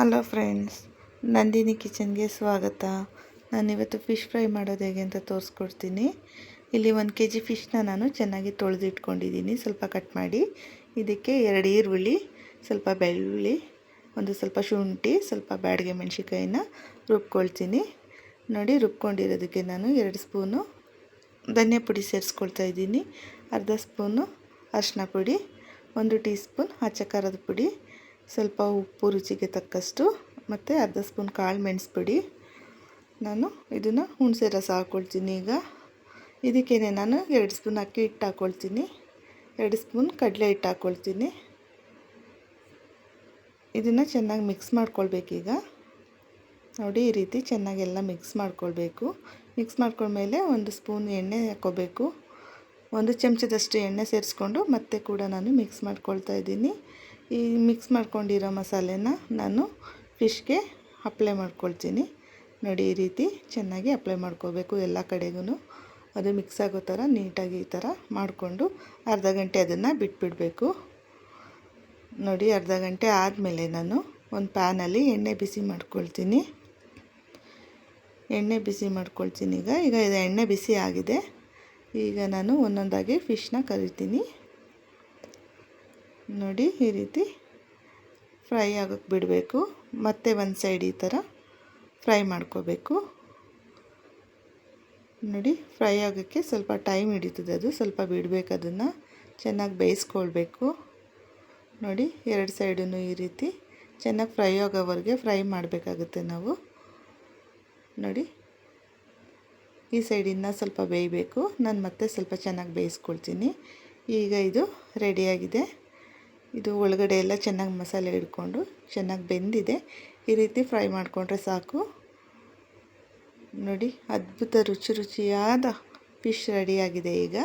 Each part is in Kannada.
ಹಲೋ ಫ್ರೆಂಡ್ಸ್, ನಂದಿನಿ ಕಿಚನ್ಗೆ ಸ್ವಾಗತ. ನಾನಿವತ್ತು ಫಿಶ್ ಫ್ರೈ ಮಾಡೋದು ಹೇಗೆ ಅಂತ ತೋರಿಸ್ಕೊಡ್ತೀನಿ. ಇಲ್ಲಿ ಒಂದು ಕೆ ಜಿ ಫಿಶ್ನ ನಾನು ಚೆನ್ನಾಗಿ ತೊಳೆದಿಟ್ಕೊಂಡಿದ್ದೀನಿ, ಸ್ವಲ್ಪ ಕಟ್ ಮಾಡಿ. ಇದಕ್ಕೆ ಎರಡು ಈರುಳ್ಳಿ, ಸ್ವಲ್ಪ ಬೆಳ್ಳುಳ್ಳಿ, ಒಂದು ಸ್ವಲ್ಪ ಶುಂಠಿ, ಸ್ವಲ್ಪ ಬ್ಯಾಡಿಗೆ ಮೆಣಸಿಕಾಯಿನ ರುಬ್ಕೊಳ್ತೀನಿ. ನೋಡಿ, ರುಬ್ಕೊಂಡಿರೋದಕ್ಕೆ ನಾನು ಎರಡು ಸ್ಪೂನು ಧನಿಯಾ ಪುಡಿ ಸೇರಿಸ್ಕೊಳ್ತಾ ಇದ್ದೀನಿ, ಅರ್ಧ ಸ್ಪೂನು ಅರಿಶಿನ ಪುಡಿ, ಒಂದು ಟೀ ಸ್ಪೂನ್ ಹಚ್ಚ ಖಾರದ ಪುಡಿ ಸ್ವಲ್ಪ ಉಪ್ಪು ರುಚಿಗೆ ತಕ್ಕಷ್ಟು ಮತ್ತು ಅರ್ಧ ಸ್ಪೂನ್ ಕಾಳು ಮೆಣಸು ಪುಡಿ. ನಾನು ಇದನ್ನು ಹುಣಸೆ ರಸ ಹಾಕ್ಕೊಳ್ತೀನಿ ಈಗ. ಇದಕ್ಕೇನೆ ನಾನು ಎರಡು ಸ್ಪೂನ್ ಅಕ್ಕಿ ಹಿಟ್ಟು ಹಾಕ್ಕೊಳ್ತೀನಿ ಎರಡು ಸ್ಪೂನ್ ಕಡಲೆ ಹಿಟ್ಟು ಹಾಕ್ಕೊಳ್ತೀನಿ ಇದನ್ನು ಚೆನ್ನಾಗಿ ಮಿಕ್ಸ್ ಮಾಡ್ಕೊಳ್ಬೇಕೀಗ ನೋಡಿ ಈ ರೀತಿ ಚೆನ್ನಾಗೆಲ್ಲ ಮಿಕ್ಸ್ ಮಾಡ್ಕೊಳ್ಬೇಕು. ಮಿಕ್ಸ್ ಮಾಡ್ಕೊಂಡ್ಮೇಲೆ ಒಂದು ಸ್ಪೂನ್ ಎಣ್ಣೆ ಹಾಕೋಬೇಕು. ಒಂದು ಚಮಚದಷ್ಟು ಎಣ್ಣೆ ಸೇರಿಸ್ಕೊಂಡು ಮತ್ತೆ ಕೂಡ ನಾನು ಮಿಕ್ಸ್ ಮಾಡ್ಕೊಳ್ತಾ ಇದ್ದೀನಿ. ಈ ಮಿಕ್ಸ್ ಮಾಡ್ಕೊಂಡಿರೋ ಮಸಾಲೆನ ನಾನು ಫಿಶ್ಗೆ ಅಪ್ಲೈ ಮಾಡ್ಕೊಳ್ತೀನಿ. ನೋಡಿ, ಈ ರೀತಿ ಚೆನ್ನಾಗಿ ಅಪ್ಲೈ ಮಾಡ್ಕೋಬೇಕು ಎಲ್ಲ ಕಡೆಗೂ ಅದು ಮಿಕ್ಸ್ ಆಗೋ ಥರ, ನೀಟಾಗಿ ಈ ಥರ ಮಾಡಿಕೊಂಡು ಅರ್ಧ ಗಂಟೆ ಅದನ್ನು ಬಿಟ್ಬಿಡಬೇಕು. ನೋಡಿ, ಅರ್ಧ ಗಂಟೆ ಆದಮೇಲೆ ನಾನು ಒಂದು ಪ್ಯಾನಲ್ಲಿ ಎಣ್ಣೆ ಬಿಸಿ ಮಾಡ್ಕೊಳ್ತೀನಿ. ಎಣ್ಣೆ ಬಿಸಿ ಮಾಡ್ಕೊಳ್ತೀನಿ ಈಗ. ಈಗ ಇದು ಎಣ್ಣೆ ಬಿಸಿ ಆಗಿದೆ. ಈಗ ನಾನು ಒಂದೊಂದಾಗಿ ಫಿಶ್ನ ಕರಿತೀನಿ. ನೋಡಿ ಈ ರೀತಿ ಫ್ರೈ ಆಗೋಕ್ಕೆ ಬಿಡಬೇಕು. ಮತ್ತೆ ಒಂದು ಸೈಡ್ ಈ ಥರ ಫ್ರೈ ಮಾಡ್ಕೋಬೇಕು. ನೋಡಿ ಫ್ರೈ ಆಗೋಕ್ಕೆ ಸ್ವಲ್ಪ ಟೈಮ್ ಹಿಡಿತದೆ ಅದು. ಸ್ವಲ್ಪ ಬಿಡಬೇಕು ಅದನ್ನು. ಚೆನ್ನಾಗಿ ಬೇಯಿಸ್ಕೊಳ್ಬೇಕು. ನೋಡಿ ಎರಡು ಸೈಡೂ ಈ ರೀತಿ ಚೆನ್ನಾಗಿ ಫ್ರೈ ಆಗೋವರೆಗೆ ಫ್ರೈ ಮಾಡಬೇಕಾಗುತ್ತೆ ನಾವು. ನೋಡಿ ಈ ಸೈಡಿಂದ ಸ್ವಲ್ಪ ಬೇಯಬೇಕು. ನಾನು ಮತ್ತೆ ಸ್ವಲ್ಪ ಚೆನ್ನಾಗಿ ಬೇಯಿಸ್ಕೊಳ್ತೀನಿ. ಈಗ ಇದು ರೆಡಿಯಾಗಿದೆ ಇದು ಒಳಗಡೆ ಎಲ್ಲ ಚೆನ್ನಾಗಿ ಮಸಾಲೆ ಹಿಡ್ಕೊಂಡು ಚೆನ್ನಾಗಿ ಬೆಂದಿದೆ. ಈ ರೀತಿ ಫ್ರೈ ಮಾಡಿಕೊಂಡ್ರೆ ಸಾಕು. ನೋಡಿ, ಅದ್ಭುತ ರುಚಿ ರುಚಿಯಾದ ಫಿಶ್ ರೆಡಿಯಾಗಿದೆ ಈಗ.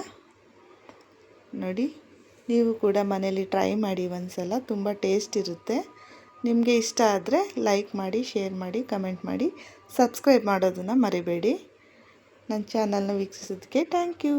ನೋಡಿ, ನೀವು ಕೂಡ ಮನೇಲಿ ಟ್ರೈ ಮಾಡಿ ಒಂದು ಸಲ ತುಂಬ ಟೇಸ್ಟ್ ಇರುತ್ತೆ. ನಿಮಗೆ ಇಷ್ಟ ಆದರೆ ಲೈಕ್ ಮಾಡಿ, ಶೇರ್ ಮಾಡಿ, ಕಮೆಂಟ್ ಮಾಡಿ, ಸಬ್ಸ್ಕ್ರೈಬ್ ಮಾಡೋದನ್ನು ಮರಿಬೇಡಿ. ನನ್ನ ಚಾನಲ್ನ ವೀಕ್ಷಿಸೋದಕ್ಕೆ ಥ್ಯಾಂಕ್ ಯು.